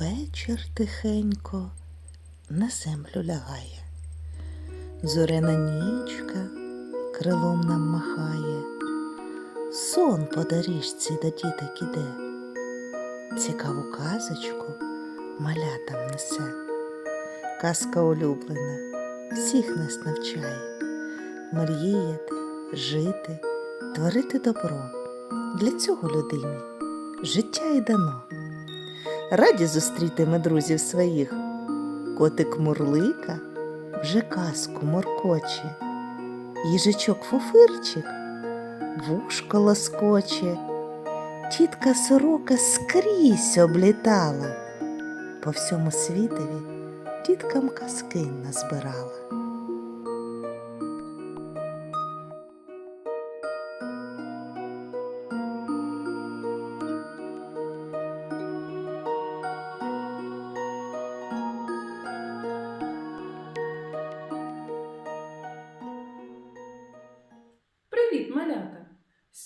Вечір тихенько на землю лягає. Зоряна нічка крилом нам махає. Сон по доріжці до діток іде. Цікаву казочку малятам несе. Казка улюблена, всіх нас навчає. Мріяти, жити, творити добро. Для цього людині життя і дано. Раді зустріти ми друзів своїх. Котик Мурлика вже казку моркоче, їжачок фуфирчик вушко лоскоче, тітка сорока скрізь облітала, по всьому світові тіткам казки назбирала.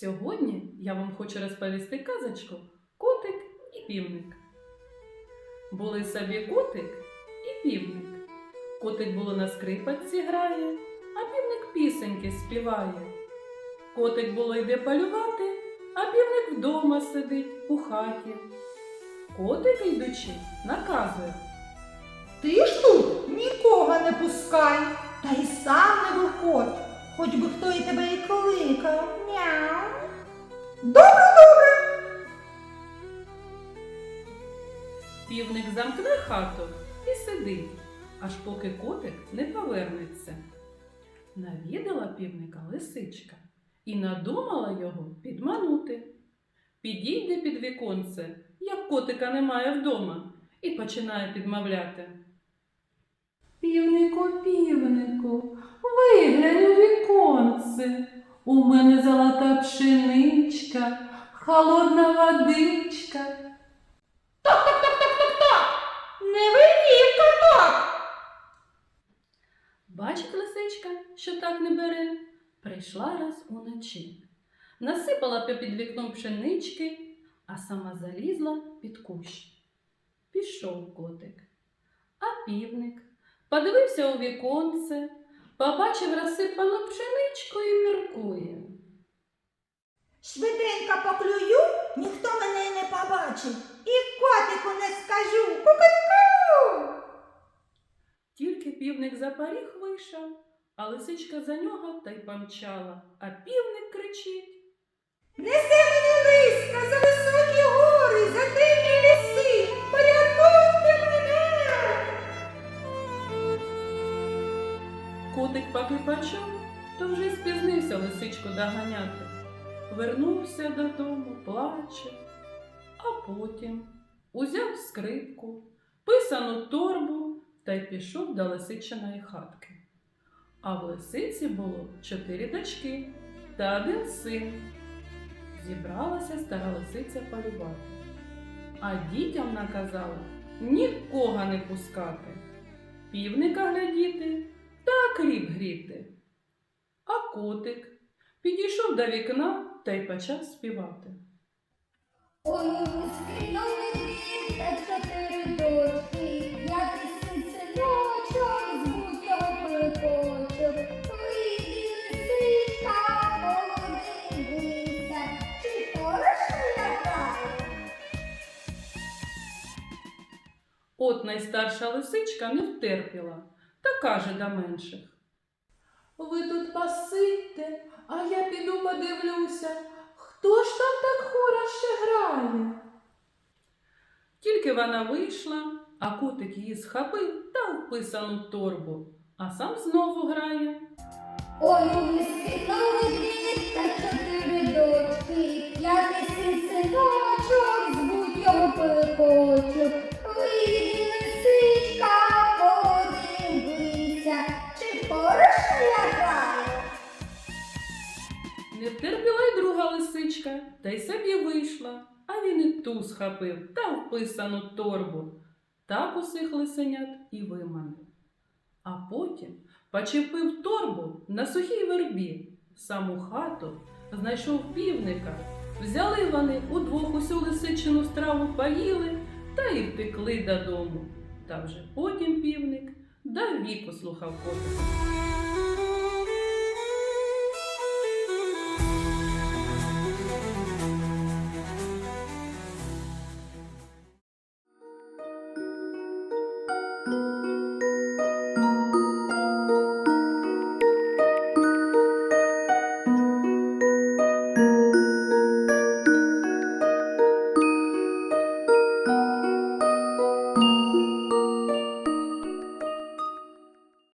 Сьогодні я вам хочу розповісти казочку Котик і півник. Були собі котик і півник. Котик було на скрипочці грає, а півник пісеньки співає. Котик було йде полювати, а півник вдома сидить у хаті. Котик, йдучи, наказує. Ти ж тут нікого не пускай, та й сам не виходь, хоч би хто і тебе і кликав. Мяу. Добре, добре. Півник замкне хату і сидить, аж поки котик не повернеться. Навідала півника лисичка і надумала його підманути. Підійде під віконце, як котика немає вдома, і починає підмовляти. Півнику, півнику, віконце. У мене золота пшеничка, холодна водичка. Не вивів каток. Бачить лисичка, що так не бере, прийшла раз уночі. Насипала під вікном пшенички, а сама залізла під кущ. Пішов котик. А півник подивився у віконце, побачив розсипану пшеничку і міркує. Швиденько поклюю, ніхто мене не побачить. І котику не скажу. Ку-ку-ку. Тільки півник за поріг вийшов, а лисичка за нього та й помчала, а півник кричить. Несе мені лиска за високі гори, лисичку доганяти. Вернувся додому, плаче, а потім узяв скрипку, писану торбу та й пішов до лисичиної хатки. А в лисиці було чотири дочки та один син. Зібралася стара лисиця полювати, а дітям наказала нікого не пускати, півника глядіти та кріп гріти. А котик підійшов до вікна та й почав співати. Ой? От найстарша лисичка не втерпіла та каже до менших. Ви тут пасите, а я піду подивлюся, хто ж там так хороше грає. Тільки вона вийшла, а котик її схопив та в писану торбу, а сам знову грає. Ой, у скинули дві та чотири дочки, п'ятий син синочок, звуть його Пилипочок. Та й собі вийшла, а він і ту схопив та вписану торбу. Так усіх лисенят і виманив. А потім почепив торбу на сухій вербі, саму хату знайшов півника. Взяли вони удвох усю лисичину страву поїли та й втекли додому. Та вже потім півник дав віку слухав котика.